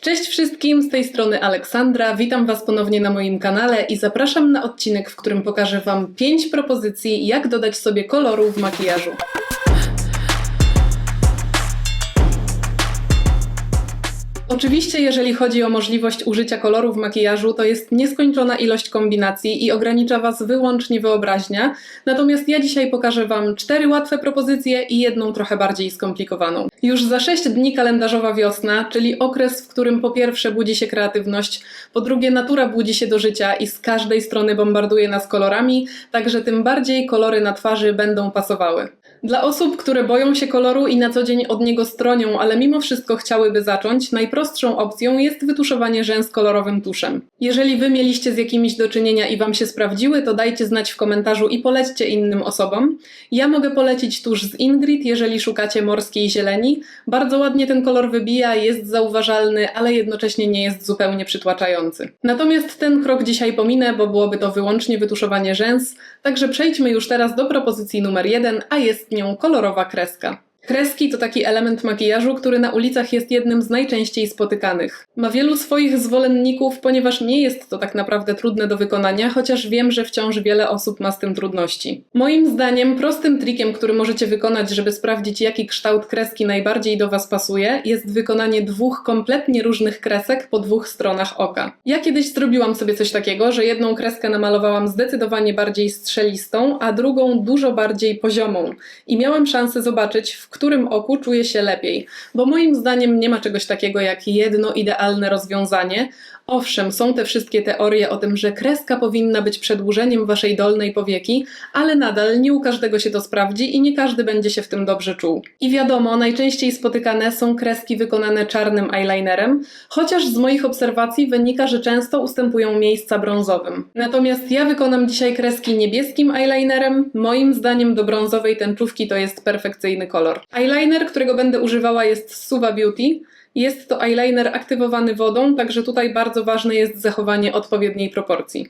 Cześć wszystkim, z tej strony Aleksandra. Witam Was ponownie na moim kanale i zapraszam na odcinek, w którym pokażę Wam 5 propozycji, jak dodać sobie koloru w makijażu. Oczywiście, jeżeli chodzi o możliwość użycia koloru w makijażu, to jest nieskończona ilość kombinacji i ogranicza Was wyłącznie wyobraźnia. Natomiast ja dzisiaj pokażę Wam cztery łatwe propozycje i jedną trochę bardziej skomplikowaną. Już za 6 dni kalendarzowa wiosna, czyli okres, w którym po pierwsze budzi się kreatywność, po drugie natura budzi się do życia i z każdej strony bombarduje nas kolorami, także tym bardziej kolory na twarzy będą pasowały. Dla osób, które boją się koloru i na co dzień od niego stronią, ale mimo wszystko chciałyby zacząć, najprostszą opcją jest wytuszowanie rzęs kolorowym tuszem. Jeżeli wy mieliście z jakimiś do czynienia i wam się sprawdziły, to dajcie znać w komentarzu i polećcie innym osobom. Ja mogę polecić tusz z Ingrid, jeżeli szukacie morskiej zieleni. Bardzo ładnie ten kolor wybija, jest zauważalny, ale jednocześnie nie jest zupełnie przytłaczający. Natomiast ten krok dzisiaj pominę, bo byłoby to wyłącznie wytuszowanie rzęs, także przejdźmy już teraz do propozycji numer jeden, a jest nią kolorowa kreska. Kreski to taki element makijażu, który na ulicach jest jednym z najczęściej spotykanych. Ma wielu swoich zwolenników, ponieważ nie jest to tak naprawdę trudne do wykonania, chociaż wiem, że wciąż wiele osób ma z tym trudności. Moim zdaniem prostym trikiem, który możecie wykonać, żeby sprawdzić jaki kształt kreski najbardziej do Was pasuje, jest wykonanie dwóch kompletnie różnych kresek po dwóch stronach oka. Ja kiedyś zrobiłam sobie coś takiego, że jedną kreskę namalowałam zdecydowanie bardziej strzelistą, a drugą dużo bardziej poziomą i miałam szansę zobaczyć, w którym oku czuję się lepiej, bo moim zdaniem nie ma czegoś takiego jak jedno idealne rozwiązanie. Owszem, są te wszystkie teorie o tym, że kreska powinna być przedłużeniem waszej dolnej powieki, ale nadal nie u każdego się to sprawdzi i nie każdy będzie się w tym dobrze czuł. I wiadomo, najczęściej spotykane są kreski wykonane czarnym eyelinerem, chociaż z moich obserwacji wynika, że często ustępują miejsca brązowym. Natomiast ja wykonam dzisiaj kreski niebieskim eyelinerem. Moim zdaniem do brązowej tęczówki to jest perfekcyjny kolor. Eyeliner, którego będę używała jest Suva Beauty. Jest to eyeliner aktywowany wodą, także tutaj bardzo ważne jest zachowanie odpowiedniej proporcji.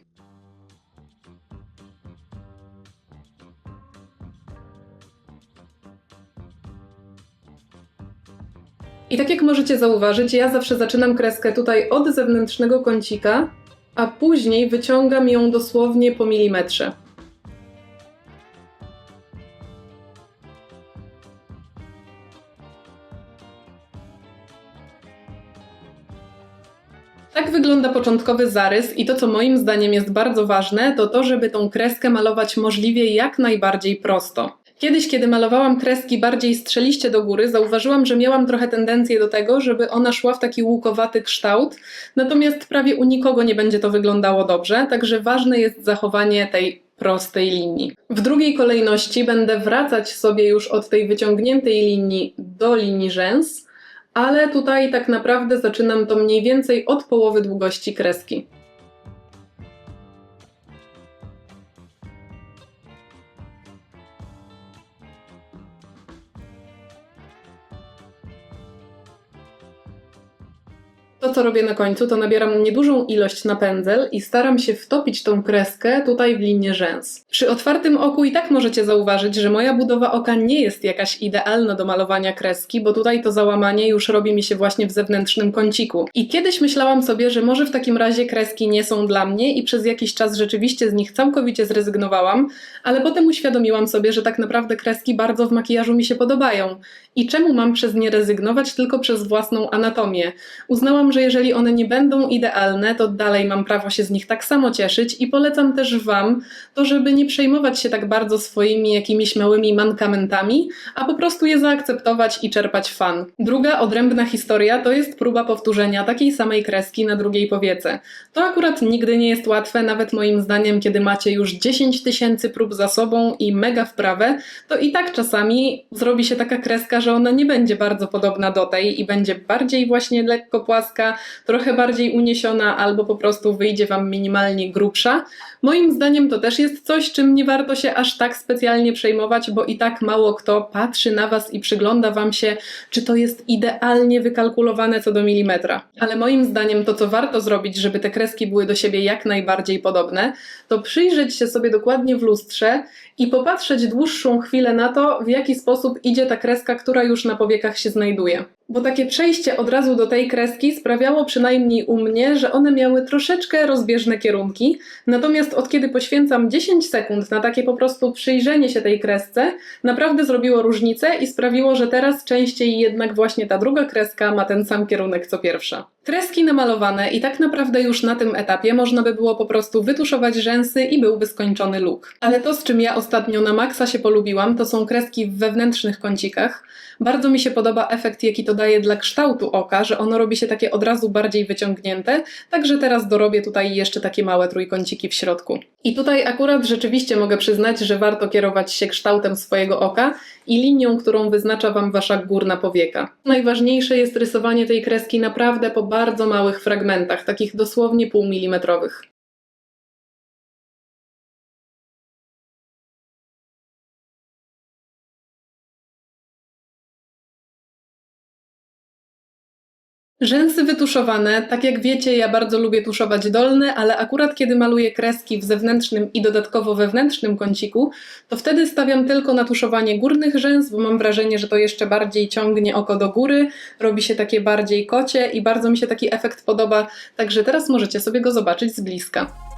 I tak jak możecie zauważyć, ja zawsze zaczynam kreskę tutaj od zewnętrznego kącika, a później wyciągam ją dosłownie po milimetrze. Tak wygląda początkowy zarys i to, co moim zdaniem jest bardzo ważne, to to, żeby tą kreskę malować możliwie jak najbardziej prosto. Kiedyś, kiedy malowałam kreski bardziej strzeliście do góry, zauważyłam, że miałam trochę tendencję do tego, żeby ona szła w taki łukowaty kształt, natomiast prawie u nikogo nie będzie to wyglądało dobrze, także ważne jest zachowanie tej prostej linii. W drugiej kolejności będę wracać sobie już od tej wyciągniętej linii do linii rzęs, ale tutaj tak naprawdę zaczynam to mniej więcej od połowy długości kreski. To, co robię na końcu, to nabieram niedużą ilość na pędzel i staram się wtopić tą kreskę tutaj w linię rzęs. Przy otwartym oku i tak możecie zauważyć, że moja budowa oka nie jest jakaś idealna do malowania kreski, bo tutaj to załamanie już robi mi się właśnie w zewnętrznym kąciku. I kiedyś myślałam sobie, że może w takim razie kreski nie są dla mnie i przez jakiś czas rzeczywiście z nich całkowicie zrezygnowałam, ale potem uświadomiłam sobie, że tak naprawdę kreski bardzo w makijażu mi się podobają. I czemu mam przez nie rezygnować tylko przez własną anatomię? Uznałam, że jeżeli one nie będą idealne, to dalej mam prawo się z nich tak samo cieszyć i polecam też Wam to, żeby nie przejmować się tak bardzo swoimi jakimiś małymi mankamentami, a po prostu je zaakceptować i czerpać fan. Druga odrębna historia to jest próba powtórzenia takiej samej kreski na drugiej powiece. To akurat nigdy nie jest łatwe, nawet moim zdaniem, kiedy macie już 10 tysięcy prób za sobą i mega wprawę, to i tak czasami zrobi się taka kreska, że ona nie będzie bardzo podobna do tej i będzie bardziej właśnie lekko płaska, trochę bardziej uniesiona albo po prostu wyjdzie Wam minimalnie grubsza. Moim zdaniem to też jest coś, czym nie warto się aż tak specjalnie przejmować, bo i tak mało kto patrzy na Was i przygląda Wam się, czy to jest idealnie wykalkulowane co do milimetra. Ale moim zdaniem to, co warto zrobić, żeby te kreski były do siebie jak najbardziej podobne, to przyjrzeć się sobie dokładnie w lustrze i popatrzeć dłuższą chwilę na to, w jaki sposób idzie ta kreska, która już na powiekach się znajduje. bo takie przejście od razu do tej kreski sprawiało przynajmniej u mnie, że one miały troszeczkę rozbieżne kierunki. Natomiast od kiedy poświęcam 10 sekund na takie po prostu przyjrzenie się tej kresce, naprawdę zrobiło różnicę i sprawiło, że teraz częściej jednak właśnie ta druga kreska ma ten sam kierunek co pierwsza. Kreski namalowane i tak naprawdę już na tym etapie można by było po prostu wytuszować rzęsy i byłby skończony look. Ale to, z czym ja ostatnio na maksa się polubiłam, to są kreski w wewnętrznych kącikach. Bardzo mi się podoba efekt, jaki to daje dla kształtu oka, że ono robi się takie od razu bardziej wyciągnięte, także teraz dorobię tutaj jeszcze takie małe trójkąciki w środku. I tutaj akurat rzeczywiście mogę przyznać, że warto kierować się kształtem swojego oka i linią, którą wyznacza Wam Wasza górna powieka. Najważniejsze jest rysowanie tej kreski naprawdę po bardzo małych fragmentach, takich dosłownie półmilimetrowych. Rzęsy wytuszowane, tak jak wiecie, ja bardzo lubię tuszować dolne, ale akurat kiedy maluję kreski w zewnętrznym i dodatkowo wewnętrznym kąciku, to wtedy stawiam tylko na tuszowanie górnych rzęs, bo mam wrażenie, że to jeszcze bardziej ciągnie oko do góry, robi się takie bardziej kocie i bardzo mi się taki efekt podoba, także teraz możecie sobie go zobaczyć z bliska.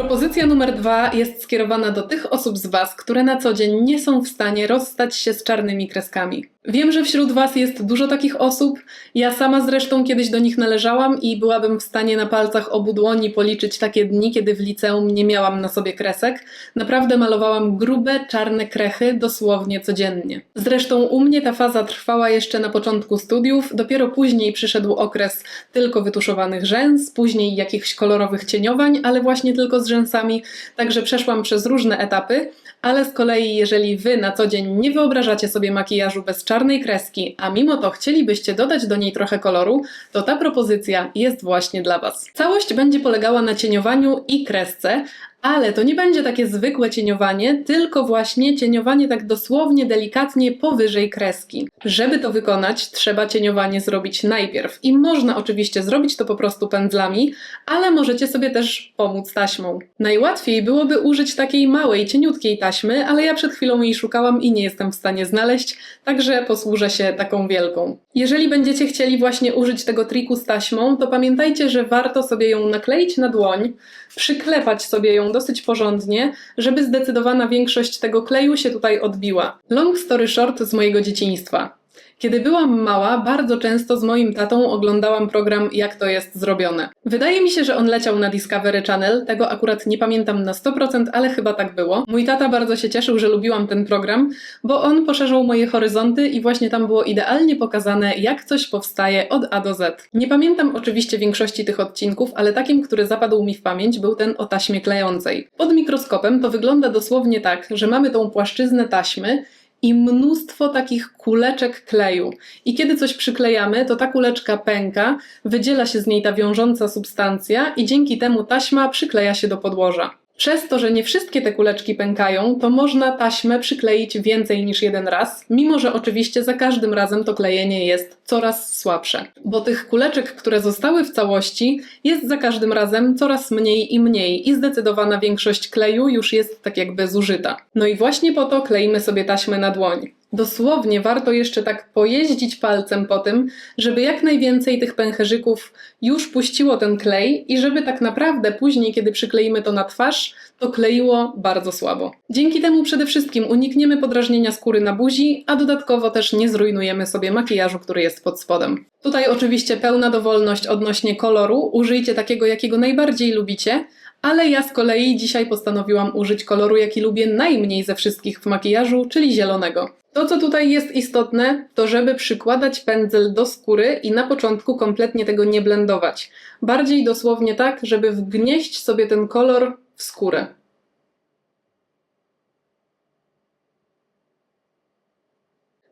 Propozycja numer dwa jest skierowana do tych osób z Was, które na co dzień nie są w stanie rozstać się z czarnymi kreskami. Wiem, że wśród Was jest dużo takich osób. Ja sama zresztą kiedyś do nich należałam i byłabym w stanie na palcach obu dłoni policzyć takie dni, kiedy w liceum nie miałam na sobie kresek. Naprawdę malowałam grube, czarne krechy dosłownie codziennie. Zresztą u mnie ta faza trwała jeszcze na początku studiów, dopiero później przyszedł okres tylko wytuszowanych rzęs, później jakichś kolorowych cieniowań, ale właśnie tylko z rzęsami, także przeszłam przez różne etapy. Ale z kolei, jeżeli Wy na co dzień nie wyobrażacie sobie makijażu bez czarnej kreski, a mimo to chcielibyście dodać do niej trochę koloru, to ta propozycja jest właśnie dla Was. Całość będzie polegała na cieniowaniu i kresce, ale to nie będzie takie zwykłe cieniowanie, tylko właśnie cieniowanie tak dosłownie delikatnie powyżej kreski. Żeby to wykonać, trzeba cieniowanie zrobić najpierw. I można oczywiście zrobić to po prostu pędzlami, ale możecie sobie też pomóc taśmą. Najłatwiej byłoby użyć takiej małej, cieniutkiej taśmy, ale ja przed chwilą jej szukałam i nie jestem w stanie znaleźć, także posłużę się taką wielką. Jeżeli będziecie chcieli właśnie użyć tego triku z taśmą, to pamiętajcie, że warto sobie ją nakleić na dłoń, przyklepać sobie ją dosyć porządnie, żeby zdecydowana większość tego kleju się tutaj odbiła. Long story short z mojego dzieciństwa. Kiedy byłam mała, bardzo często z moim tatą oglądałam program Jak to jest zrobione. Wydaje mi się, że on leciał na Discovery Channel, tego akurat nie pamiętam na 100%, ale chyba tak było. Mój tata bardzo się cieszył, że lubiłam ten program, bo on poszerzał moje horyzonty i właśnie tam było idealnie pokazane, jak coś powstaje od A do Z. Nie pamiętam oczywiście większości tych odcinków, ale takim, który zapadł mi w pamięć, był ten o taśmie klejącej. Pod mikroskopem to wygląda dosłownie tak, że mamy tą płaszczyznę taśmy, i mnóstwo takich kuleczek kleju. I kiedy coś przyklejamy, to ta kuleczka pęka, wydziela się z niej ta wiążąca substancja i dzięki temu taśma przykleja się do podłoża. Przez to, że nie wszystkie te kuleczki pękają, to można taśmę przykleić więcej niż jeden raz, mimo że oczywiście za każdym razem to klejenie jest coraz słabsze. Bo tych kuleczek, które zostały w całości, jest za każdym razem coraz mniej i mniej i zdecydowana większość kleju już jest tak jakby zużyta. No i właśnie po to kleimy sobie taśmę na dłoń. Dosłownie warto jeszcze tak pojeździć palcem po tym, żeby jak najwięcej tych pęcherzyków już puściło ten klej i żeby tak naprawdę później, kiedy przykleimy to na twarz, to kleiło bardzo słabo. Dzięki temu przede wszystkim unikniemy podrażnienia skóry na buzi, a dodatkowo też nie zrujnujemy sobie makijażu, który jest pod spodem. Tutaj oczywiście pełna dowolność odnośnie koloru, użyjcie takiego, jakiego najbardziej lubicie, ale ja z kolei dzisiaj postanowiłam użyć koloru, jaki lubię najmniej ze wszystkich w makijażu, czyli zielonego. To, co tutaj jest istotne, to żeby przykładać pędzel do skóry i na początku kompletnie tego nie blendować. Bardziej dosłownie tak, żeby wgnieść sobie ten kolor w skórę.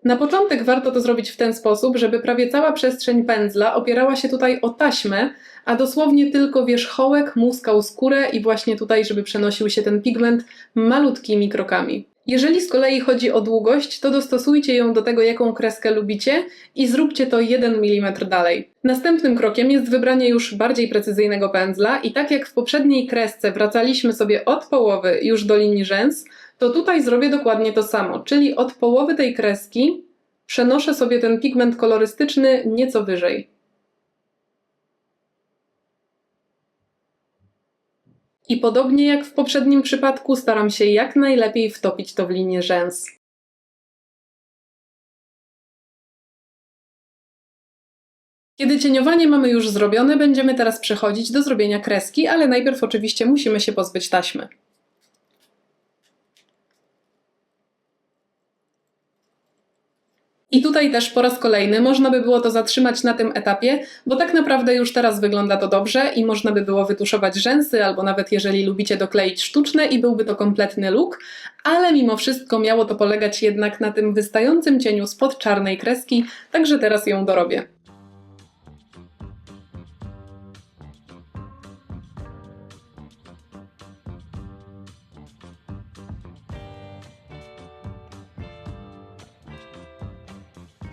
Na początek warto to zrobić w ten sposób, żeby prawie cała przestrzeń pędzla opierała się tutaj o taśmę, a dosłownie tylko wierzchołek muskał skórę i właśnie tutaj, żeby przenosił się ten pigment malutkimi krokami. Jeżeli z kolei chodzi o długość, to dostosujcie ją do tego, jaką kreskę lubicie i zróbcie to 1 mm dalej. Następnym krokiem jest wybranie już bardziej precyzyjnego pędzla i tak jak w poprzedniej kresce wracaliśmy sobie od połowy już do linii rzęs, to tutaj zrobię dokładnie to samo, czyli od połowy tej kreski przenoszę sobie ten pigment kolorystyczny nieco wyżej. I podobnie jak w poprzednim przypadku, staram się jak najlepiej wtopić to w linię rzęs. Kiedy cieniowanie mamy już zrobione, będziemy teraz przechodzić do zrobienia kreski, ale najpierw oczywiście musimy się pozbyć taśmy. I tutaj też po raz kolejny można by było to zatrzymać na tym etapie, bo tak naprawdę już teraz wygląda to dobrze i można by było wytuszować rzęsy, albo nawet jeżeli lubicie dokleić sztuczne i byłby to kompletny look, ale mimo wszystko miało to polegać jednak na tym wystającym cieniu spod czarnej kreski, także teraz ją dorobię.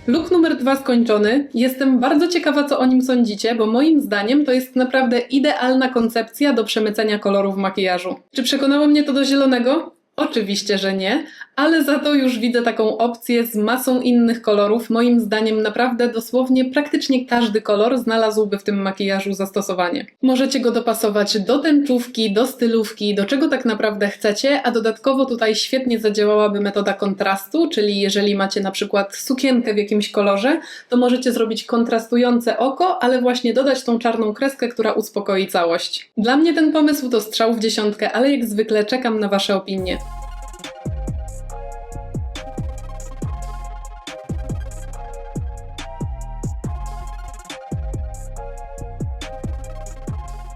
Look numer dwa skończony. Jestem bardzo ciekawa, co o nim sądzicie, bo moim zdaniem to jest naprawdę idealna koncepcja do przemycenia kolorów w makijażu. Czy przekonało mnie to do zielonego? Oczywiście, że nie, ale za to już widzę taką opcję z masą innych kolorów. Moim zdaniem naprawdę dosłownie praktycznie każdy kolor znalazłby w tym makijażu zastosowanie. Możecie go dopasować do tęczówki, do stylówki, do czego tak naprawdę chcecie, a dodatkowo tutaj świetnie zadziałałaby metoda kontrastu, czyli jeżeli macie na przykład sukienkę w jakimś kolorze, to możecie zrobić kontrastujące oko, ale właśnie dodać tą czarną kreskę, która uspokoi całość. Dla mnie ten pomysł to strzał w dziesiątkę, ale jak zwykle czekam na Wasze opinie.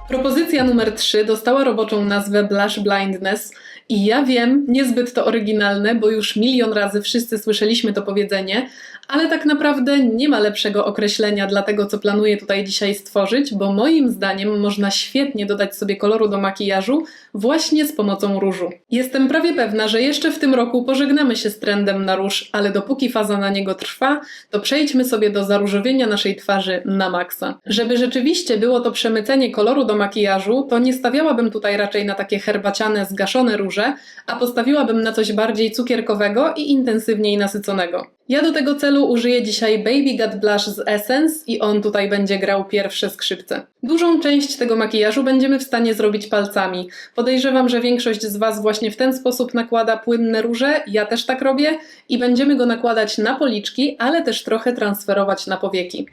Propozycja numer 3 dostała roboczą nazwę Blush Blindness i ja wiem, niezbyt to oryginalne, bo już milion razy wszyscy słyszeliśmy to powiedzenie, ale tak naprawdę nie ma lepszego określenia dla tego, co planuję tutaj dzisiaj stworzyć, bo moim zdaniem można świetnie dodać sobie koloru do makijażu właśnie z pomocą różu. Jestem prawie pewna, że jeszcze w tym roku pożegnamy się z trendem na róż, ale dopóki faza na niego trwa, to przejdźmy sobie do zaróżowienia naszej twarzy na maksa. Żeby rzeczywiście było to przemycenie koloru do makijażu, to nie stawiałabym tutaj raczej na takie herbaciane, zgaszone róże, a postawiłabym na coś bardziej cukierkowego i intensywniej nasyconego. Ja do tego celu użyję dzisiaj Baby Gut Blush z Essence i on tutaj będzie grał pierwsze skrzypce. Dużą część tego makijażu będziemy w stanie zrobić palcami. Podejrzewam, że większość z Was właśnie w ten sposób nakłada płynne róże, ja też tak robię i będziemy go nakładać na policzki, ale też trochę transferować na powieki.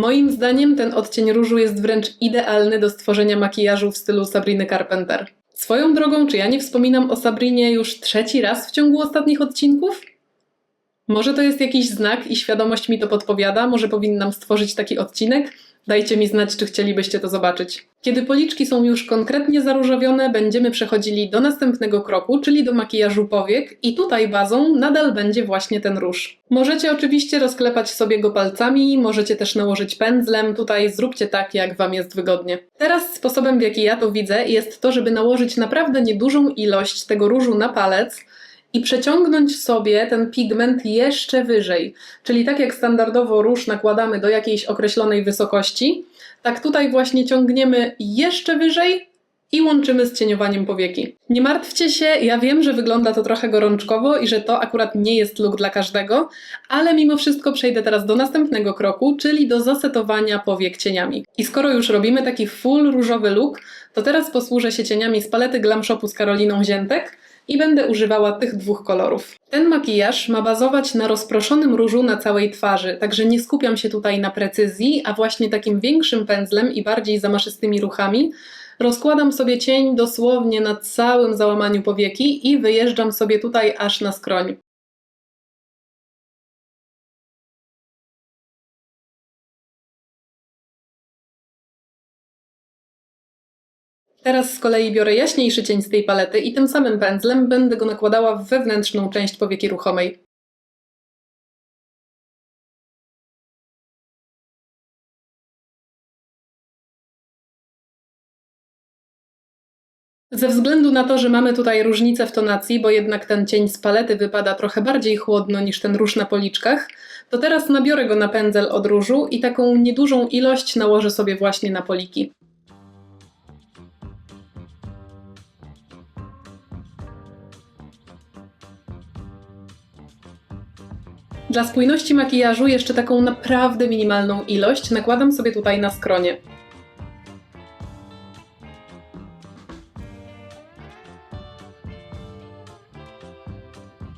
Moim zdaniem ten odcień różu jest wręcz idealny do stworzenia makijażu w stylu Sabriny Carpenter. Swoją drogą, czy ja nie wspominam o Sabrinie już trzeci raz w ciągu ostatnich odcinków? Może to jest jakiś znak i świadomość mi to podpowiada, może powinnam stworzyć taki odcinek? Dajcie mi znać, czy chcielibyście to zobaczyć. Kiedy policzki są już konkretnie zaróżowione, będziemy przechodzili do następnego kroku, czyli do makijażu powiek i tutaj bazą nadal będzie właśnie ten róż. Możecie oczywiście rozklepać sobie go palcami, możecie też nałożyć pędzlem, tutaj zróbcie tak, jak Wam jest wygodnie. Teraz sposobem, w jaki ja to widzę, jest to, żeby nałożyć naprawdę niedużą ilość tego różu na palec, i przeciągnąć sobie ten pigment jeszcze wyżej. Czyli tak jak standardowo róż nakładamy do jakiejś określonej wysokości, tak tutaj właśnie ciągniemy jeszcze wyżej i łączymy z cieniowaniem powieki. Nie martwcie się, ja wiem, że wygląda to trochę gorączkowo i że to akurat nie jest look dla każdego, ale mimo wszystko przejdę teraz do następnego kroku, czyli do zasetowania powiek cieniami. I skoro już robimy taki full różowy look, to teraz posłużę się cieniami z palety Glam Shopu z Karoliną Ziętek, i będę używała tych dwóch kolorów. Ten makijaż ma bazować na rozproszonym różu na całej twarzy, także nie skupiam się tutaj na precyzji, a właśnie takim większym pędzlem i bardziej zamaszystymi ruchami rozkładam sobie cień dosłownie na całym załamaniu powieki i wyjeżdżam sobie tutaj aż na skroń. Teraz z kolei biorę jaśniejszy cień z tej palety i tym samym pędzlem będę go nakładała w wewnętrzną część powieki ruchomej. Ze względu na to, że mamy tutaj różnicę w tonacji, bo jednak ten cień z palety wypada trochę bardziej chłodno niż ten róż na policzkach, to teraz nabiorę go na pędzel od różu i taką niedużą ilość nałożę sobie właśnie na poliki. Dla spójności makijażu jeszcze taką naprawdę minimalną ilość nakładam sobie tutaj na skronie.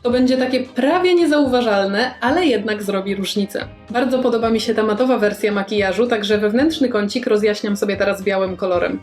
To będzie takie prawie niezauważalne, ale jednak zrobi różnicę. Bardzo podoba mi się ta matowa wersja makijażu, także wewnętrzny kącik rozjaśniam sobie teraz białym kolorem.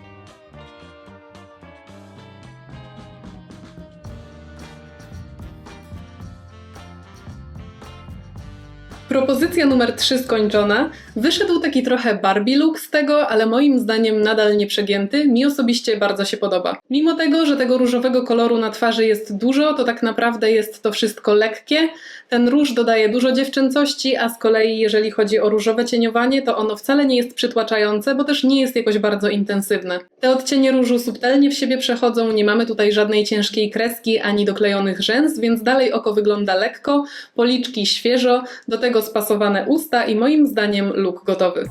Propozycja numer 3 skończona. Wyszedł taki trochę Barbie look z tego, ale moim zdaniem nadal nieprzegięty. Mi osobiście bardzo się podoba. Mimo tego, że tego różowego koloru na twarzy jest dużo, to tak naprawdę jest to wszystko lekkie. Ten róż dodaje dużo dziewczęcości, a z kolei jeżeli chodzi o różowe cieniowanie, to ono wcale nie jest przytłaczające, bo też nie jest jakoś bardzo intensywne. Te odcienie różu subtelnie w siebie przechodzą, nie mamy tutaj żadnej ciężkiej kreski ani doklejonych rzęs, więc dalej oko wygląda lekko, policzki świeżo, do tego spasowane usta i moim zdaniem look gotowy.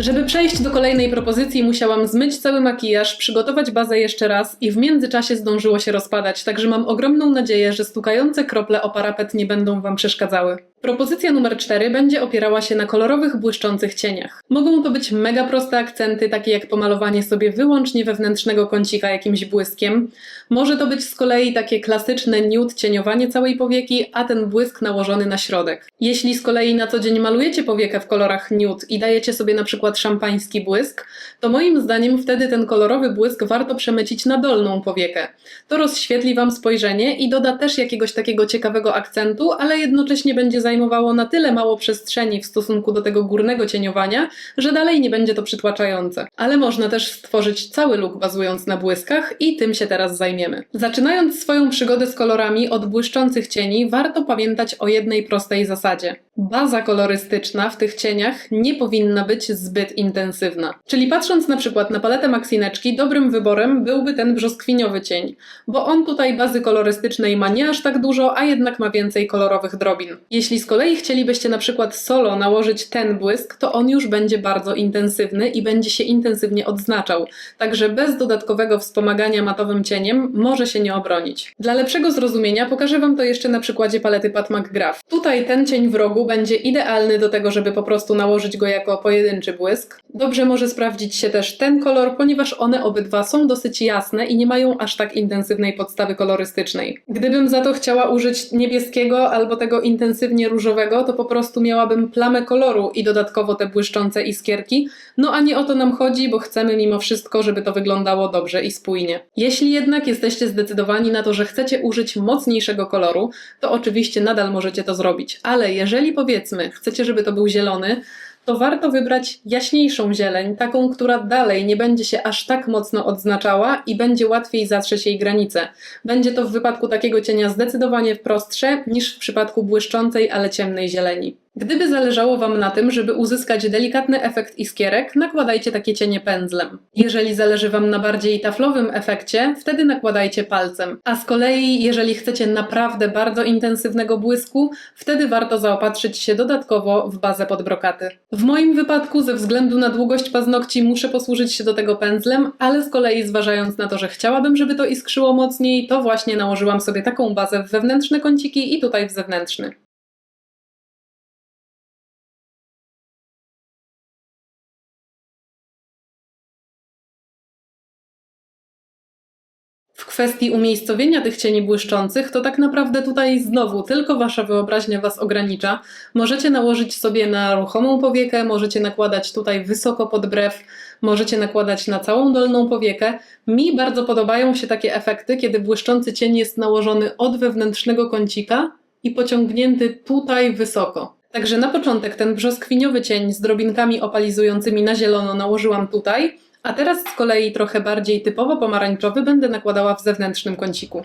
Żeby przejść do kolejnej propozycji, musiałam zmyć cały makijaż, przygotować bazę jeszcze raz i w międzyczasie zdążyło się rozpadać, także mam ogromną nadzieję, że stukające krople o parapet nie będą Wam przeszkadzały. Propozycja numer 4 będzie opierała się na kolorowych, błyszczących cieniach. Mogą to być mega proste akcenty, takie jak pomalowanie sobie wyłącznie wewnętrznego kącika jakimś błyskiem. Może to być z kolei takie klasyczne nude cieniowanie całej powieki, a ten błysk nałożony na środek. Jeśli z kolei na co dzień malujecie powiekę w kolorach nude i dajecie sobie na przykład szampański błysk, to moim zdaniem wtedy ten kolorowy błysk warto przemycić na dolną powiekę. To rozświetli Wam spojrzenie i doda też jakiegoś takiego ciekawego akcentu, ale jednocześnie będzie zajmowało na tyle mało przestrzeni w stosunku do tego górnego cieniowania, że dalej nie będzie to przytłaczające. Ale można też stworzyć cały look bazując na błyskach i tym się teraz zajmiemy. Zaczynając swoją przygodę z kolorami od błyszczących cieni, warto pamiętać o jednej prostej zasadzie. Baza kolorystyczna w tych cieniach nie powinna być zbyt intensywna. Czyli patrząc na przykład na paletę Maxineczki, dobrym wyborem byłby ten brzoskwiniowy cień, bo on tutaj bazy kolorystycznej ma nie aż tak dużo, a jednak ma więcej kolorowych drobin. Jeśli z kolei chcielibyście na przykład solo nałożyć ten błysk, to on już będzie bardzo intensywny i będzie się intensywnie odznaczał, także bez dodatkowego wspomagania matowym cieniem może się nie obronić. Dla lepszego zrozumienia pokażę Wam to jeszcze na przykładzie palety Pat McGrath. Tutaj ten cień w rogu będzie idealny do tego, żeby po prostu nałożyć go jako pojedynczy błysk. Dobrze może sprawdzić się też ten kolor, ponieważ one obydwa są dosyć jasne i nie mają aż tak intensywnej podstawy kolorystycznej. Gdybym za to chciała użyć niebieskiego albo tego intensywnie różowego, to po prostu miałabym plamę koloru i dodatkowo te błyszczące iskierki, no a nie o to nam chodzi, bo chcemy mimo wszystko, żeby to wyglądało dobrze i spójnie. Jeśli jednak jesteście zdecydowani na to, że chcecie użyć mocniejszego koloru, to oczywiście nadal możecie to zrobić, ale jeżeli powiedzmy chcecie, żeby to był zielony, to warto wybrać jaśniejszą zieleń, taką, która dalej nie będzie się aż tak mocno odznaczała i będzie łatwiej zatrzeć jej granice. Będzie to w wypadku takiego cienia zdecydowanie prostsze niż w przypadku błyszczącej, ale ciemnej zieleni. Gdyby zależało Wam na tym, żeby uzyskać delikatny efekt iskierek, nakładajcie takie cienie pędzlem. Jeżeli zależy Wam na bardziej taflowym efekcie, wtedy nakładajcie palcem. A z kolei, jeżeli chcecie naprawdę bardzo intensywnego błysku, wtedy warto zaopatrzyć się dodatkowo w bazę pod brokaty. W moim wypadku, ze względu na długość paznokci, muszę posłużyć się do tego pędzlem, ale z kolei zważając na to, że chciałabym, żeby to iskrzyło mocniej, to właśnie nałożyłam sobie taką bazę w wewnętrzne kąciki i tutaj w zewnętrzny. Kwestii umiejscowienia tych cieni błyszczących, to tak naprawdę tutaj znowu tylko wasza wyobraźnia was ogranicza. Możecie nałożyć sobie na ruchomą powiekę, możecie nakładać tutaj wysoko pod brew, możecie nakładać na całą dolną powiekę. Mi bardzo podobają się takie efekty, kiedy błyszczący cień jest nałożony od wewnętrznego kącika i pociągnięty tutaj wysoko. Także na początek ten brzoskwiniowy cień z drobinkami opalizującymi na zielono nałożyłam tutaj, a teraz z kolei trochę bardziej typowo pomarańczowy będę nakładała w zewnętrznym kąciku.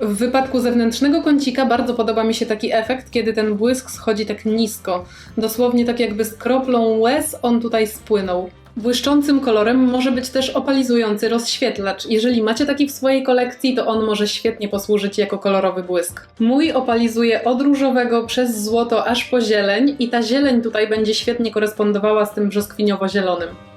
W wypadku zewnętrznego kącika bardzo podoba mi się taki efekt, kiedy ten błysk schodzi tak nisko. Dosłownie tak jakby z kroplą łez on tutaj spłynął. Błyszczącym kolorem może być też opalizujący rozświetlacz. Jeżeli macie taki w swojej kolekcji, to on może świetnie posłużyć jako kolorowy błysk. Mój opalizuje od różowego przez złoto aż po zieleń i ta zieleń tutaj będzie świetnie korespondowała z tym brzoskwiniowo-zielonym.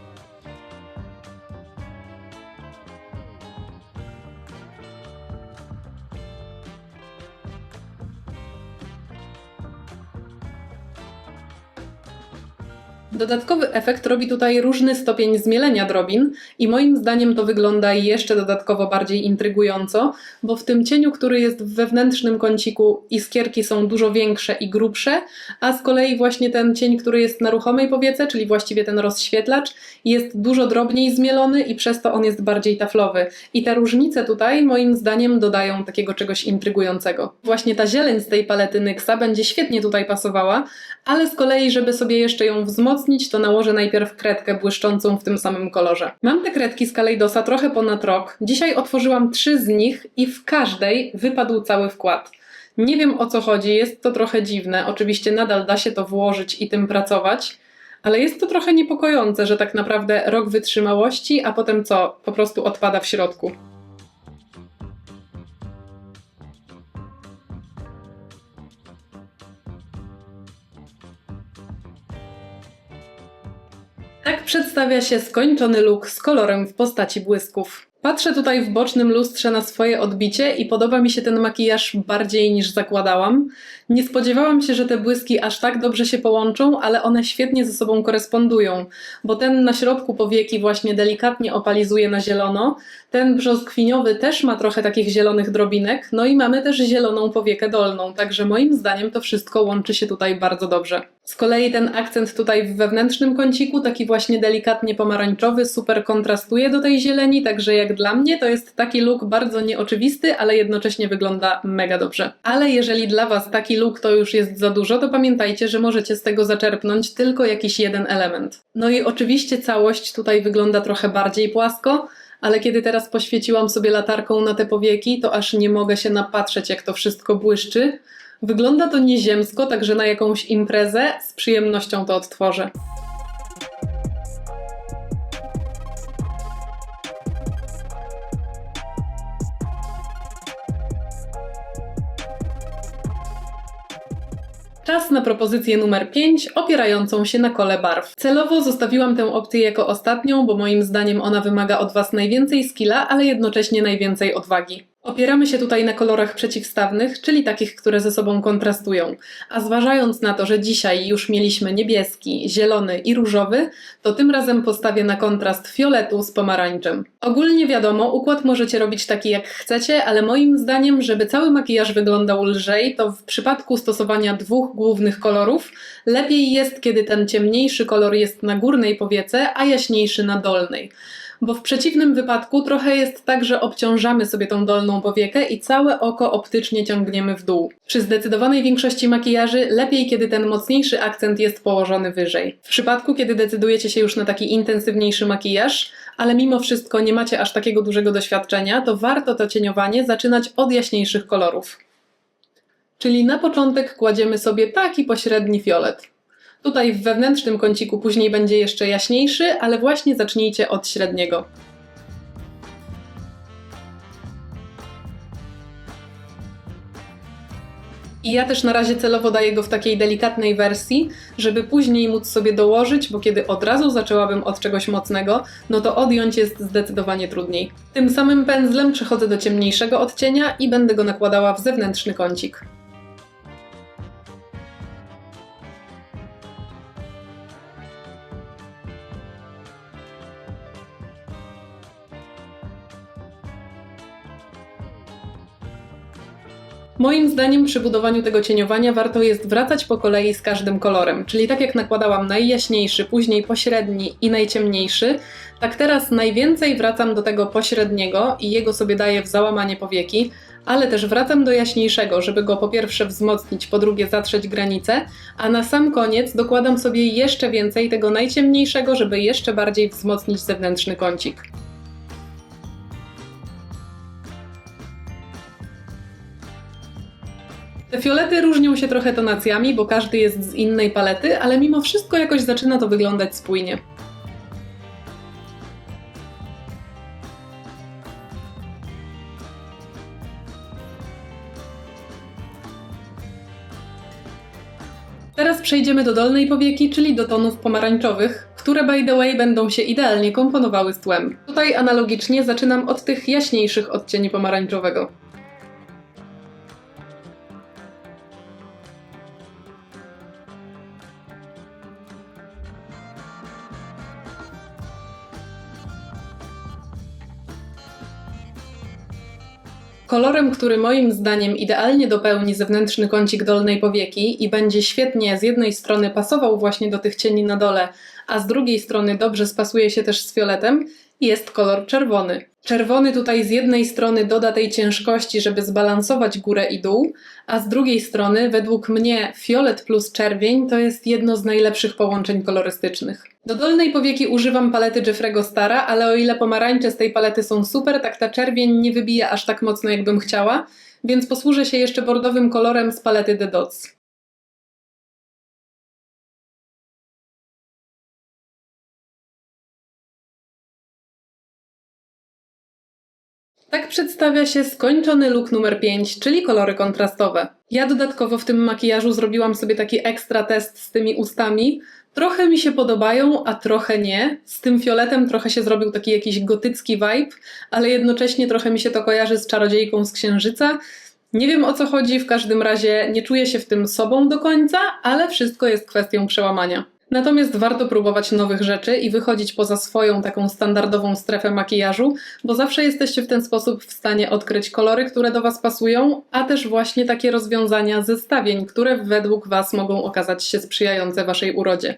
Dodatkowy efekt robi tutaj różny stopień zmielenia drobin i moim zdaniem to wygląda jeszcze dodatkowo bardziej intrygująco, bo w tym cieniu, który jest w wewnętrznym kąciku, iskierki są dużo większe i grubsze, a z kolei właśnie ten cień, który jest na ruchomej powiece, czyli właściwie ten rozświetlacz, jest dużo drobniej zmielony i przez to on jest bardziej taflowy. I te różnice tutaj moim zdaniem dodają takiego czegoś intrygującego. Właśnie ta zieleń z tej palety Nyxa będzie świetnie tutaj pasowała, ale z kolei, żeby sobie jeszcze ją wzmocnić, to nałożę najpierw kredkę błyszczącą w tym samym kolorze. Mam te kredki z Kaleidosa trochę ponad rok. Dzisiaj otworzyłam trzy z nich i w każdej wypadł cały wkład. Nie wiem o co chodzi, jest to trochę dziwne. Oczywiście nadal da się to włożyć i tym pracować, ale jest to trochę niepokojące, że tak naprawdę rok wytrzymałości, a potem co? Po prostu odpada w środku. Przedstawia się skończony look z kolorem w postaci błysków. Patrzę tutaj w bocznym lustrze na swoje odbicie i podoba mi się ten makijaż bardziej niż zakładałam. Nie spodziewałam się, że te błyski aż tak dobrze się połączą, ale one świetnie ze sobą korespondują, bo ten na środku powieki właśnie delikatnie opalizuje na zielono, ten brzoskwiniowy też ma trochę takich zielonych drobinek, no i mamy też zieloną powiekę dolną, także moim zdaniem to wszystko łączy się tutaj bardzo dobrze. Z kolei ten akcent tutaj w wewnętrznym kąciku, taki właśnie delikatnie pomarańczowy, super kontrastuje do tej zieleni, także jak dla mnie to jest taki look bardzo nieoczywisty, ale jednocześnie wygląda mega dobrze. Ale jeżeli dla Was taki look to już jest za dużo, to pamiętajcie, że możecie z tego zaczerpnąć tylko jakiś jeden element. No i oczywiście całość tutaj wygląda trochę bardziej płasko, ale kiedy teraz poświeciłam sobie latarką na te powieki, to aż nie mogę się napatrzeć, jak to wszystko błyszczy. Wygląda to nieziemsko, także na jakąś imprezę z przyjemnością to odtworzę. Czas na propozycję numer 5, opierającą się na kole barw. Celowo zostawiłam tę opcję jako ostatnią, bo moim zdaniem ona wymaga od Was najwięcej skilla, ale jednocześnie najwięcej odwagi. Opieramy się tutaj na kolorach przeciwstawnych, czyli takich, które ze sobą kontrastują. A zważając na to, że dzisiaj już mieliśmy niebieski, zielony i różowy, to tym razem postawię na kontrast fioletu z pomarańczem. Ogólnie wiadomo, układ możecie robić taki jak chcecie, ale moim zdaniem, żeby cały makijaż wyglądał lżej, to w przypadku stosowania dwóch głównych kolorów lepiej jest, kiedy ten ciemniejszy kolor jest na górnej powiece, a jaśniejszy na dolnej bo w przeciwnym wypadku trochę jest tak, że obciążamy sobie tą dolną powiekę i całe oko optycznie ciągniemy w dół. Przy zdecydowanej większości makijaży lepiej, kiedy ten mocniejszy akcent jest położony wyżej. W przypadku, kiedy decydujecie się już na taki intensywniejszy makijaż, ale mimo wszystko nie macie aż takiego dużego doświadczenia, to warto to cieniowanie zaczynać od jaśniejszych kolorów. Czyli na początek kładziemy sobie taki pośredni fiolet. Tutaj w wewnętrznym kąciku później będzie jeszcze jaśniejszy, ale właśnie zacznijcie od średniego. I ja też na razie celowo daję go w takiej delikatnej wersji, żeby później móc sobie dołożyć, bo kiedy od razu zaczęłabym od czegoś mocnego, no to odjąć jest zdecydowanie trudniej. Tym samym pędzlem przechodzę do ciemniejszego odcienia i będę go nakładała w zewnętrzny kącik. Moim zdaniem przy budowaniu tego cieniowania warto jest wracać po kolei z każdym kolorem, czyli tak jak nakładałam najjaśniejszy, później pośredni i najciemniejszy, tak teraz najwięcej wracam do tego pośredniego i jego sobie daję w załamanie powieki, ale też wracam do jaśniejszego, żeby go po pierwsze wzmocnić, po drugie zatrzeć granicę, a na sam koniec dokładam sobie jeszcze więcej tego najciemniejszego, żeby jeszcze bardziej wzmocnić zewnętrzny kącik. Te fiolety różnią się trochę tonacjami, bo każdy jest z innej palety, ale mimo wszystko jakoś zaczyna to wyglądać spójnie. Teraz przejdziemy do dolnej powieki, czyli do tonów pomarańczowych, które by the way będą się idealnie komponowały z tłem. Tutaj analogicznie zaczynam od tych jaśniejszych odcieni pomarańczowego. Kolorem, który moim zdaniem idealnie dopełni zewnętrzny kącik dolnej powieki i będzie świetnie z jednej strony pasował właśnie do tych cieni na dole, a z drugiej strony dobrze spasuje się też z fioletem, jest kolor czerwony. Czerwony tutaj z jednej strony doda tej ciężkości, żeby zbalansować górę i dół, a z drugiej strony, według mnie, fiolet plus czerwień to jest jedno z najlepszych połączeń kolorystycznych. Do dolnej powieki używam palety Jeffrey'ego Stara, ale o ile pomarańcze z tej palety są super, tak ta czerwień nie wybija aż tak mocno, jakbym chciała, więc posłużę się jeszcze bordowym kolorem z palety The Dots. Tak przedstawia się skończony look numer 5, czyli kolory kontrastowe. Ja dodatkowo w tym makijażu zrobiłam sobie taki ekstra test z tymi ustami. Trochę mi się podobają, a trochę nie. Z tym fioletem trochę się zrobił taki jakiś gotycki vibe, ale jednocześnie trochę mi się to kojarzy z czarodziejką z księżyca. Nie wiem o co chodzi, w każdym razie nie czuję się w tym sobą do końca, ale wszystko jest kwestią przełamania. Natomiast warto próbować nowych rzeczy i wychodzić poza swoją taką standardową strefę makijażu, bo zawsze jesteście w ten sposób w stanie odkryć kolory, które do Was pasują, a też właśnie takie rozwiązania zestawień, które według Was mogą okazać się sprzyjające Waszej urodzie.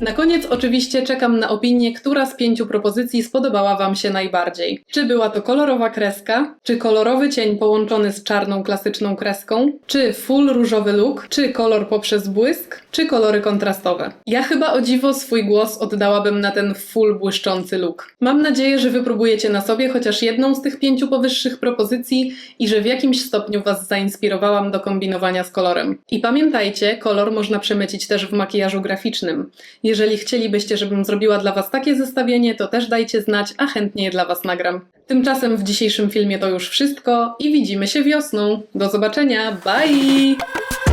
Na koniec oczywiście czekam na opinię, która z pięciu propozycji spodobała Wam się najbardziej. Czy była to kolorowa kreska, czy kolorowy cień połączony z czarną klasyczną kreską, czy full różowy look, czy kolor poprzez błysk, czy kolory kontrastowe. Ja chyba o dziwo swój głos oddałabym na ten full błyszczący look. Mam nadzieję, że wypróbujecie na sobie chociaż jedną z tych pięciu powyższych propozycji i że w jakimś stopniu Was zainspirowałam do kombinowania z kolorem. I pamiętajcie, kolor można przemycić też w makijażu graficznym. Jeżeli chcielibyście, żebym zrobiła dla Was takie zestawienie, to też dajcie znać, a chętnie je dla Was nagram. Tymczasem w dzisiejszym filmie to już wszystko i widzimy się wiosną. Do zobaczenia, bye!